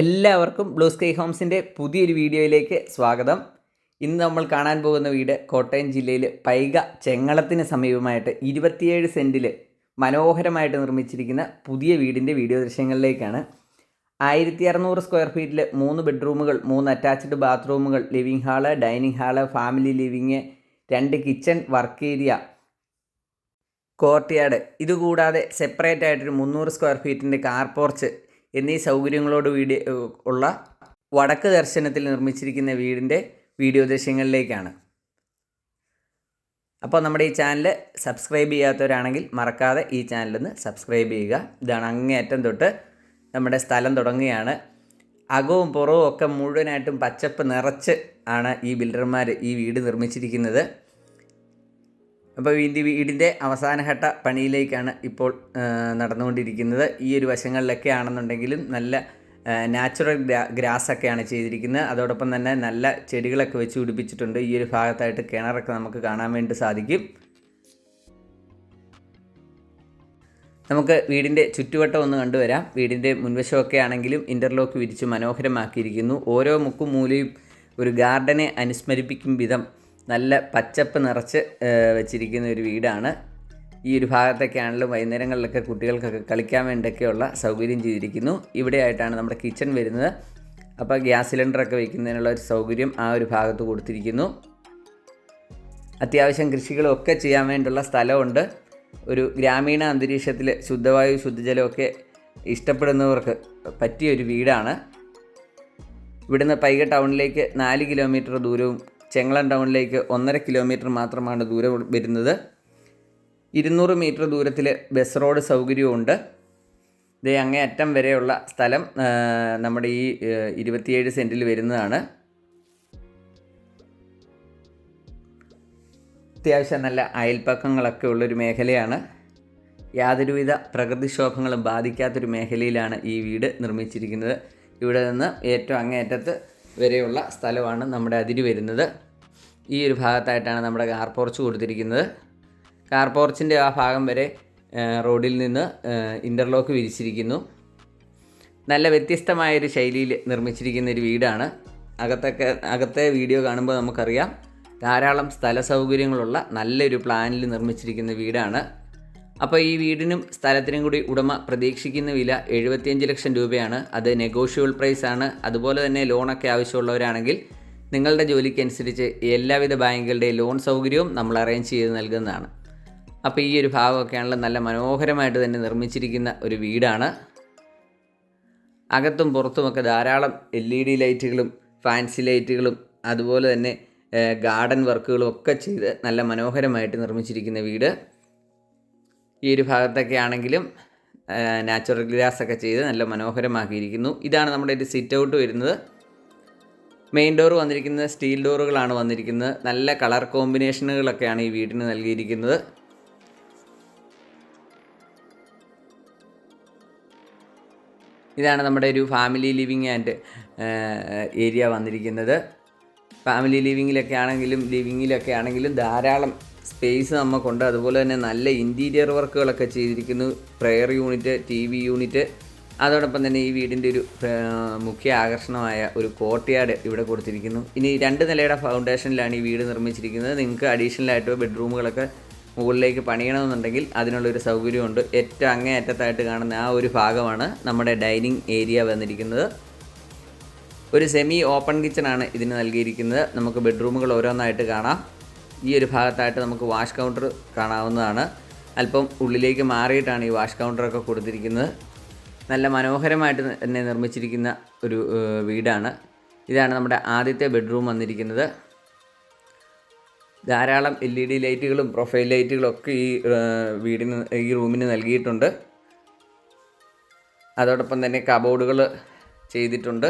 എല്ലാവർക്കും blue sky ഹോംസിന്റെ പുതിയൊരു വീഡിയോയിലേക്ക് സ്വാഗതം. ഇന്ന് നമ്മൾ കാണാൻ പോകുന്ന വീട് കോട്ടയം ജില്ലയിൽ പൈക ചെങ്ങളത്തിന് സമീപമായിട്ട് ഇരുപത്തിയേഴ് സെന്റിൽ മനോഹരമായിട്ട് നിർമ്മിച്ചിരിക്കുന്ന പുതിയ വീടിന്റെ വീഡിയോ ദൃശ്യങ്ങളിലേക്കാണ്. ആയിരത്തി അറുന്നൂറ് സ്ക്വയർ ഫീറ്റിൽ മൂന്ന് ബെഡ്റൂമുകൾ മൂന്ന് attached ബാത്റൂമുകൾ living hall dining hall family living രണ്ട് kitchen work area courtyard ഇതുകൂടാതെ സെപ്പറേറ്റ് ആയിട്ടൊരു മുന്നൂറ് സ്ക്വയർ ഫീറ്റിന്റെ കാർ പോർച്ച് എന്നീ സൗകര്യങ്ങളോട് വീടി ഉള്ള വടക്ക് ദർശനത്തിൽ നിർമ്മിച്ചിരിക്കുന്ന വീടിന്റെ വീഡിയോ ദൃശ്യങ്ങളിലേക്കാണ്. അപ്പോൾ നമ്മുടെ ഈ ചാനൽ സബ്സ്ക്രൈബ് ചെയ്യാത്തവരാണെങ്കിൽ മറക്കാതെ ഈ ചാനലൊന്ന് സബ്സ്ക്രൈബ് ചെയ്യുക. ഇതാണ് അങ്ങേയറ്റം തൊട്ട് നമ്മുടെ സ്ഥലം തുടങ്ങുകയാണ്. അകവും പുറവും ഒക്കെ മുഴുവനായിട്ടും പച്ചപ്പ് നിറച്ച് ആണ് ഈ ബിൽഡർമാർ ഈ വീട് നിർമ്മിച്ചിരിക്കുന്നത്. അപ്പോൾ ഇന്ത്യ വീടിന്റെ അവസാനഘട്ട പണിയിലേക്കാണ് ഇപ്പോൾ നടന്നുകൊണ്ടിരിക്കുന്നത്. ഈ ഒരു വശങ്ങളിലൊക്കെ ആണെന്നുണ്ടെങ്കിലും നല്ല നാച്ചുറൽ ഗ്രാ ഗ്രാസൊക്കെയാണ് ചെയ്തിരിക്കുന്നത്. അതോടൊപ്പം തന്നെ നല്ല ചെടികളൊക്കെ വെച്ച് പിടിപ്പിച്ചിട്ടുണ്ട്. ഈ ഒരു ഭാഗത്തായിട്ട് കിണറൊക്കെ നമുക്ക് കാണാൻ വേണ്ടി സാധിക്കും. നമുക്ക് വീടിന്റെ ചുറ്റുവട്ടം ഒന്ന് കണ്ടുവരാം. വീടിന്റെ മുൻവശമൊക്കെ ആണെങ്കിലും ഇന്റർലോക്ക് വിരിച്ച് മനോഹരമാക്കിയിരിക്കുന്നു. ഓരോ മുക്കും മൂലയും ഒരു ഗാർഡനെ അനുസ്മരിപ്പിക്കും വിധം നല്ല പച്ചപ്പ് നിറച്ച് വെച്ചിരിക്കുന്ന ഒരു വീടാണ്. ഈ ഒരു ഭാഗത്തൊക്കെ ആണെങ്കിലും വൈകുന്നേരങ്ങളിലൊക്കെ കുട്ടികൾക്കൊക്കെ കളിക്കാൻ വേണ്ടിയൊക്കെയുള്ള സൗകര്യം ചെയ്തിരിക്കുന്നു. ഇവിടെയായിട്ടാണ് നമ്മുടെ കിച്ചൺ വരുന്നത്. അപ്പോൾ ഗ്യാസ് സിലിണ്ടറൊക്കെ വയ്ക്കുന്നതിനുള്ള ഒരു സൗകര്യം ആ ഒരു ഭാഗത്ത് കൊടുത്തിരിക്കുന്നു. അത്യാവശ്യം കൃഷികളും ഒക്കെ ചെയ്യാൻ വേണ്ടിയുള്ള സ്ഥലമുണ്ട്. ഒരു ഗ്രാമീണ അന്തരീക്ഷത്തിൽ ശുദ്ധവായു ശുദ്ധജലമൊക്കെ ഇഷ്ടപ്പെടുന്നവർക്ക് പറ്റിയ ഒരു വീടാണ്. ഇവിടുന്ന് പൈക ടൗണിലേക്ക് നാല് കിലോമീറ്റർ ദൂരവും ചെങ്ങളൻ ടൗണിലേക്ക് ഒന്നര കിലോമീറ്റർ മാത്രമാണ് ദൂരം വരുന്നത്. ഇരുന്നൂറ് മീറ്റർ ദൂരത്തിൽ ബസ് റോഡ് സൗകര്യമുണ്ട് ഇത് അങ്ങേ അറ്റം വരെയുള്ള സ്ഥലം നമ്മുടെ ഈ ഇരുപത്തിയേഴ് സെന്റിൽ വരുന്നതാണ്. അത്യാവശ്യം നല്ല അയൽപ്പക്കങ്ങളൊക്കെ ഉള്ളൊരു മേഖലയാണ്. യാതൊരുവിധ പ്രകൃതിക്ഷോഭങ്ങളും ബാധിക്കാത്തൊരു മേഖലയിലാണ് ഈ വീട് നിർമ്മിച്ചിരിക്കുന്നത്. ഇവിടെ നിന്ന് ഏറ്റവും അങ്ങേയറ്റത്ത് വരെയുള്ള സ്ഥലമാണ് നമ്മുടെ അതിരി വരുന്നത്. ഈ ഒരു ഭാഗത്തായിട്ടാണ് നമ്മുടെ കാർ പോർച്ച് കൊടുത്തിരിക്കുന്നത്. കാർ പോർച്ചിന്റെ ആ ഭാഗം വരെ റോഡിൽ നിന്ന് ഇന്റർലോക്ക് വിരിച്ചിരിക്കുന്നു. നല്ല വ്യത്യസ്തമായൊരു ശൈലിയിൽ നിർമ്മിച്ചിരിക്കുന്ന ഒരു വീടാണ്. അകത്തൊക്കെ അകത്തെ വീഡിയോ കാണുമ്പോൾ നമുക്കറിയാം ധാരാളം സ്ഥല സൗകര്യങ്ങളുള്ള നല്ലൊരു പ്ലാനിൽ നിർമ്മിച്ചിരിക്കുന്ന വീടാണ്. അപ്പോൾ ഈ വീടിനും സ്ഥലത്തിനും കൂടി ഉടമ പ്രതീക്ഷിക്കുന്ന വില എഴുപത്തിയഞ്ച് ലക്ഷം രൂപയാണ്. അത് നെഗോഷ്യബിൾ പ്രൈസ് ആണ്. അതുപോലെ തന്നെ ലോണൊക്കെ ആവശ്യമുള്ളവരാണെങ്കിൽ നിങ്ങളുടെ ജോലിക്കനുസരിച്ച് എല്ലാവിധ ബാങ്കുകളുടെ ലോൺ സൗകര്യവും നമ്മൾ അറേഞ്ച് ചെയ്ത് നൽകുന്നതാണ്. അപ്പോൾ ഈ ഒരു ഭാഗമൊക്കെയാണല്ലോ നല്ല മനോഹരമായിട്ട് തന്നെ നിർമ്മിച്ചിരിക്കുന്ന ഒരു വീടാണ്. അകത്തും പുറത്തുമൊക്കെ ധാരാളം എൽ ഇ ഡി ലൈറ്റുകളും ഫാൻസി ലൈറ്റുകളും അതുപോലെ തന്നെ ഗാർഡൻ വർക്കുകളും ഒക്കെ ചെയ്ത് നല്ല മനോഹരമായിട്ട് നിർമ്മിച്ചിരിക്കുന്ന വീട്. ഈ ഒരു ഭാഗത്തൊക്കെ ആണെങ്കിലും നാച്ചുറൽ ഗ്രാസ് ഒക്കെ ചെയ്ത് നല്ല മനോഹരമാക്കിയിരിക്കുന്നു. ഇതാണ് നമ്മുടെ ഒരു സിറ്റ് ഔട്ട് വരുന്നത്. മെയിൻ ഡോർ വന്നിരിക്കുന്നത് സ്റ്റീൽ ഡോറുകളാണ് വന്നിരിക്കുന്നത്. നല്ല കളർ കോമ്പിനേഷനുകളൊക്കെയാണ് ഈ വീടിന് നൽകിയിരിക്കുന്നത്. ഇതാണ് നമ്മുടെ ഒരു ഫാമിലി ലിവിങ് ആൻഡ് ഏരിയ വന്നിരിക്കുന്നത്. ഫാമിലി ലിവിങ്ങിലൊക്കെ ആണെങ്കിലും ലിവിങ്ങിലൊക്കെ ആണെങ്കിലും ധാരാളം സ്പേസ് നമുക്കുണ്ട് അതുപോലെ തന്നെ നല്ല ഇന്റീരിയർ വർക്കുകളൊക്കെ ചെയ്തിരിക്കുന്നു. Prayer unit T V unit അതോടൊപ്പം തന്നെ ഈ വീടിന്റെ ഒരു മുഖ്യ ആകർഷണമായ ഒരു കോർട്ട്യാർഡ് ഇവിടെ കൊടുത്തിരിക്കുന്നു. ഇനി രണ്ട് നിലയുടെ ഫൗണ്ടേഷനിലാണ് ഈ വീട് നിർമ്മിച്ചിരിക്കുന്നത്. നിങ്ങൾക്ക് അഡീഷണൽ ആയിട്ട് ബെഡ്റൂമുകളൊക്കെ മുകളിലേക്ക് പണിയണമെന്നുണ്ടെങ്കിൽ അതിനുള്ളൊരു സൗകര്യമുണ്ട്. ഏറ്റവും അങ്ങേയറ്റത്തായിട്ട് കാണുന്ന ആ ഒരു ഭാഗമാണ് നമ്മുടെ ഡൈനിങ് ഏരിയ വന്നിരിക്കുന്നത്. ഒരു സെമി ഓപ്പൺ കിച്ചണാണ് ഇതിന് നൽകിയിരിക്കുന്നത്. നമുക്ക് ബെഡ്റൂമുകൾ ഓരോന്നായിട്ട് കാണാം. ഈ ഒരു ഭാഗത്തായിട്ട് നമുക്ക് വാഷ് കൗണ്ടർ കാണാവുന്നതാണ്. അല്പം ഉള്ളിലേക്ക് മാറിയിട്ടാണ് ഈ വാഷ് കൗണ്ടറൊക്കെ കൊടുത്തിരിക്കുന്നത്. നല്ല മനോഹരമായിട്ട് തന്നെ നിർമ്മിച്ചിരിക്കുന്ന ഒരു വീടാണ്. ഇതാണ് നമ്മുടെ ആദ്യത്തെ ബെഡ്റൂം വന്നിരിക്കുന്നത്. ധാരാളം എൽ ഇ ഡി ലൈറ്റുകളും പ്രൊഫൈൽ ലൈറ്റുകളും ഒക്കെ ഈ വീടിന് ഈ റൂമിന് നൽകിയിട്ടുണ്ട്. അതോടൊപ്പം തന്നെ കബോർഡുകൾ ചെയ്തിട്ടുണ്ട്.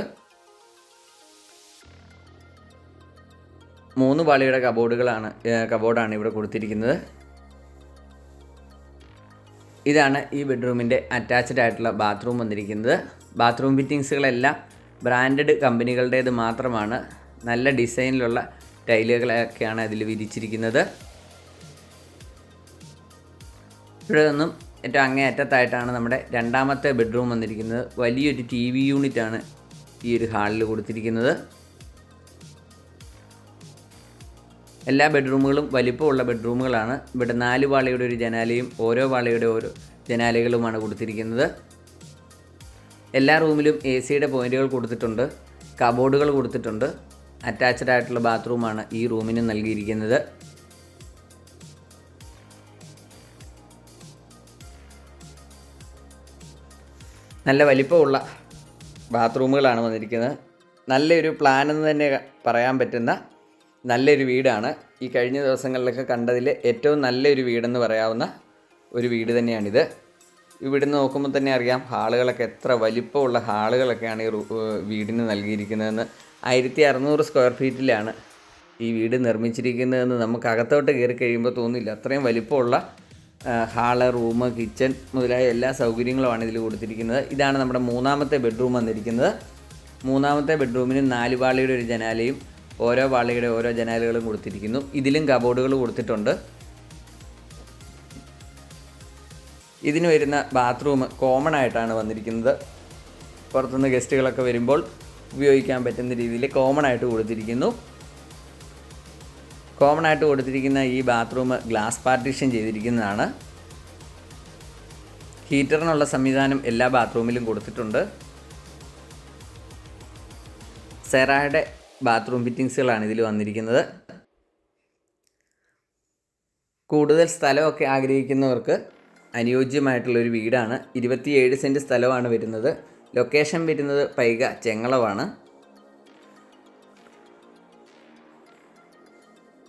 മൂന്ന് പാളിയുടെ കബോർഡുകളാണ് കബോർഡാണ് ഇവിടെ കൊടുത്തിരിക്കുന്നത്. ഇതാണ് ഈ ബെഡ്റൂമിന്റെ അറ്റാച്ച്ഡ് ആയിട്ടുള്ള ബാത്റൂം വന്നിരിക്കുന്നത്. ബാത്റൂം ഫിറ്റിങ്സുകളെല്ലാം ബ്രാൻഡഡ് കമ്പനികളുടേത് മാത്രമാണ്. നല്ല ഡിസൈനിലുള്ള ടൈലുകളൊക്കെയാണ് അതിൽ വിരിച്ചിരിക്കുന്നത്. ഇവിടെ നിന്നും ഏറ്റവും അങ്ങേ അറ്റത്തായിട്ടാണ് നമ്മുടെ രണ്ടാമത്തെ ബെഡ്റൂം വന്നിരിക്കുന്നത്. വലിയൊരു ടി വി യൂണിറ്റാണ് ഈ ഒരു ഹാളിൽ കൊടുത്തിരിക്കുന്നത്. എല്ലാ ബെഡ്റൂമുകളും വലിപ്പമുള്ള ബെഡ്റൂമുകളാണ്. ഇവിടെ നാല് വാളയുടെ ഒരു ജനാലയും ഓരോ വാളയുടെ ഓരോ ജനാലകളുമാണ് കൊടുത്തിരിക്കുന്നത്. എല്ലാ റൂമിലും എ സിയുടെ പോയിന്റുകൾ കൊടുത്തിട്ടുണ്ട്. കബോർഡുകൾ കൊടുത്തിട്ടുണ്ട്. അറ്റാച്ച്ഡ് ആയിട്ടുള്ള ബാത്റൂമാണ് ഈ റൂമിന് നൽകിയിരിക്കുന്നത്. നല്ല വലിപ്പമുള്ള ബാത്റൂമുകളാണ് വന്നിരിക്കുന്നത്. നല്ലൊരു പ്ലാൻ എന്ന് തന്നെ പറയാൻ പറ്റുന്ന നല്ലൊരു വീടാണ്. ഈ കഴിഞ്ഞ ദിവസങ്ങളിലൊക്കെ കണ്ടതിൽ ഏറ്റവും നല്ലൊരു വീടെന്ന് പറയാവുന്ന ഒരു വീട് തന്നെയാണിത്. ഇവിടുന്ന് നോക്കുമ്പോൾ തന്നെ അറിയാം ഹാളുകളൊക്കെ എത്ര വലിപ്പമുള്ള ഹാളുകളൊക്കെയാണ് ഈ വീടിന് നൽകിയിരിക്കുന്നതെന്ന്. ആയിരത്തി അറുന്നൂറ് സ്ക്വയർ ഫീറ്റിലാണ് ഈ വീട് നിർമ്മിച്ചിരിക്കുന്നതെന്ന് നമുക്ക് അകത്തോട്ട് കയറി കഴിയുമ്പോൾ തോന്നില്ല അത്രയും വലിപ്പമുള്ള ഹാൾ റൂം കിച്ചൺ മുതലായ എല്ലാ സൗകര്യങ്ങളുമാണ് ഇതിൽ കൊടുത്തിരിക്കുന്നത്. ഇതാണ് നമ്മുടെ മൂന്നാമത്തെ ബെഡ്റൂം വന്നിരിക്കുന്നത്. മൂന്നാമത്തെ ബെഡ്റൂമിന് നാലുപാളിയുടെ ഒരു ജനാലയും ഓരോ വാളിയുടെ ഓരോ ജനാലുകളും കൊടുത്തിരിക്കുന്നു. ഇതിലും കബോർഡുകൾ കൊടുത്തിട്ടുണ്ട്. ഇതിന് വരുന്ന ബാത്റൂം കോമൺ ആയിട്ടാണ് വന്നിരിക്കുന്നത്. പുറത്തുനിന്ന് ഗസ്റ്റുകളൊക്കെ വരുമ്പോൾ ഉപയോഗിക്കാൻ പറ്റുന്ന രീതിയിൽ കോമൺ ആയിട്ട് കൊടുത്തിരിക്കുന്നു. കോമൺ ആയിട്ട് കൊടുത്തിരിക്കുന്ന ഈ ബാത്റൂം ഗ്ലാസ് പാർട്ടീഷൻ ചെയ്തിരിക്കുന്നതാണ്. ഹീറ്ററിനുള്ള സംവിധാനം എല്ലാ ബാത്റൂമിലും കൊടുത്തിട്ടുണ്ട്. സെറായുടെ ബാത്റൂം ഫിറ്റിങ്സുകളാണ് ഇതിൽ വന്നിരിക്കുന്നത്. കൂടുതൽ സ്ഥലമൊക്കെ ആഗ്രഹിക്കുന്നവർക്ക് അനുയോജ്യമായിട്ടുള്ളൊരു വീടാണ്. ഇരുപത്തിയേഴ് സെന്റ് സ്ഥലമാണ് വരുന്നത്. ലൊക്കേഷൻ വരുന്നത് പൈക ചെങ്ങളവാണ്.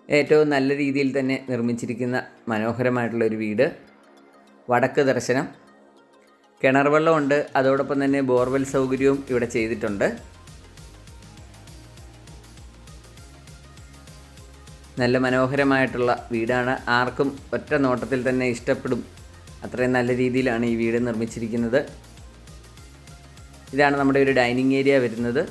ഏറ്റവും നല്ല രീതിയിൽ തന്നെ നിർമ്മിച്ചിരിക്കുന്ന മനോഹരമായിട്ടുള്ളൊരു വീട്. വടക്ക് ദർശനം. കിണർ വെള്ളമുണ്ട്. അതോടൊപ്പം തന്നെ ബോർവെൽ സൗകര്യവും ഇവിടെ ചെയ്തിട്ടുണ്ട്. നല്ല മനോഹരമായിട്ടുള്ള വീടാണ്. ആർക്കും ഒറ്റ നോട്ടത്തിൽ തന്നെ ഇഷ്ടപ്പെടും. അത്രയും നല്ല രീതിയിലാണ് ഈ വീട് നിർമ്മിച്ചിരിക്കുന്നത്. ഇതാണ് നമ്മുടെ ഒരു ഡൈനിങ് ഏരിയ വരുന്നത്.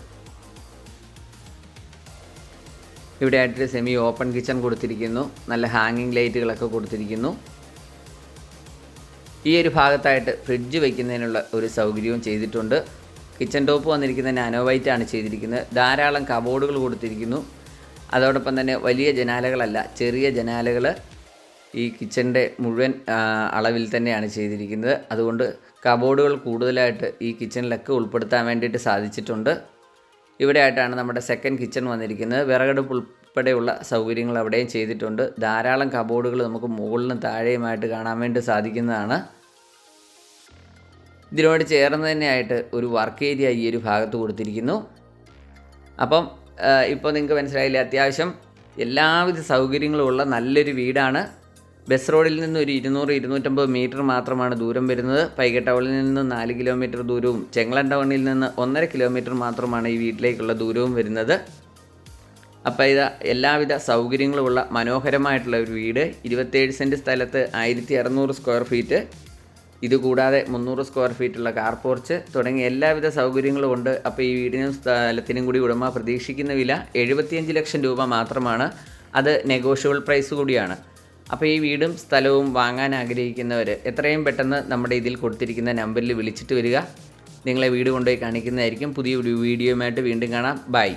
ഇവിടെ ആയിട്ട് സെമി ഓപ്പൺ കിച്ചൺ കൊടുത്തിരിക്കുന്നു. നല്ല ഹാങ്ങിങ് ലൈറ്റുകളൊക്കെ കൊടുത്തിരിക്കുന്നു. ഈ ഒരു ഭാഗത്തായിട്ട് ഫ്രിഡ്ജ് വയ്ക്കുന്നതിനുള്ള ഒരു സൗകര്യവും ചെയ്തിട്ടുണ്ട്. കിച്ചൺ ടോപ്പ് വന്നിരിക്കുന്ന നാനോ വൈറ്റ് ആണ് ചെയ്തിരിക്കുന്നത്. ധാരാളം കബോർഡുകൾ കൊടുത്തിരിക്കുന്നു. അതോടൊപ്പം തന്നെ വലിയ ജനാലകളല്ല ചെറിയ ജനാലകൾ ഈ കിച്ചന്റെ മുഴുവൻ അളവിൽ തന്നെയാണ് ചെയ്തിരിക്കുന്നത്. അതുകൊണ്ട് കബോർഡുകൾ കൂടുതലായിട്ട് ഈ കിച്ചണിലൊക്കെ ഉൾപ്പെടുത്താൻ വേണ്ടിയിട്ട് സാധിച്ചിട്ടുണ്ട്. ഇവിടെ ആയിട്ടാണ് നമ്മുടെ സെക്കൻഡ് കിച്ചൺ വന്നിരിക്കുന്നത്. വിറകടുപ്പ് ഉൾപ്പെടെയുള്ള സൗകര്യങ്ങൾ അവിടെയും ചെയ്തിട്ടുണ്ട്. ധാരാളം കബോർഡുകൾ നമുക്ക് മുകളിലും താഴെയുമായിട്ട് കാണാൻ വേണ്ടി സാധിക്കുന്നതാണ്. ഇതിനോട് ചേർന്ന് തന്നെയായിട്ട് ഒരു വർക്ക് ഏരിയ ഈ ഒരു ഭാഗത്ത് കൊടുത്തിരിക്കുന്നു. അപ്പം ഇപ്പോൾ നിങ്ങൾക്ക് മനസ്സിലായില്ലേ? അത്യാവശ്യം എല്ലാവിധ സൗകര്യങ്ങളും ഉള്ള നല്ലൊരു വീടാണ്. ബസ് റോഡിൽ നിന്ന് ഒരു ഇരുന്നൂറ് ഇരുന്നൂറ്റമ്പത് മീറ്റർ മാത്രമാണ് ദൂരം വരുന്നത്. പൈക ടൗണിൽ നിന്ന് നാല് കിലോമീറ്റർ ദൂരവും ചെങ്ങളൻ ടൗണിൽ നിന്ന് ഒന്നര കിലോമീറ്റർ മാത്രമാണ് ഈ വീട്ടിലേക്കുള്ള ദൂരവും വരുന്നത്. അപ്പോൾ ഇത് എല്ലാവിധ സൗകര്യങ്ങളുമുള്ള മനോഹരമായിട്ടുള്ള ഒരു വീട്. ഇരുപത്തേഴ് സെന്റ് സ്ഥലത്ത് ആയിരത്തി അറുന്നൂറ് സ്ക്വയർ ഫീറ്റ്. ഇതുകൂടാതെ മുന്നൂറ് സ്ക്വയർ ഫീറ്റുള്ള കാർ പോർച്ച് തുടങ്ങിയ എല്ലാവിധ സൗകര്യങ്ങളും ഉണ്ട്. അപ്പോൾ ഈ വീടിനും സ്ഥലത്തിനും കൂടി ഉടമ പ്രതീക്ഷിക്കുന്ന വില എഴുപത്തിയഞ്ച് ലക്ഷം രൂപ മാത്രമാണ്. അത് നെഗോഷ്യബിൾ പ്രൈസ് കൂടിയാണ്. അപ്പോൾ ഈ വീടും സ്ഥലവും വാങ്ങാൻ ആഗ്രഹിക്കുന്നവർ എത്രയും പെട്ടെന്ന് നമ്മുടെ ഇതിൽ കൊടുത്തിരിക്കുന്ന നമ്പറിൽ വിളിച്ചിട്ട് വരിക. നിങ്ങളെ വീട് കൊണ്ടുപോയി കാണിക്കുന്നതായിരിക്കും. പുതിയ വീഡിയോയുമായിട്ട് വീണ്ടും കാണാം. ബൈ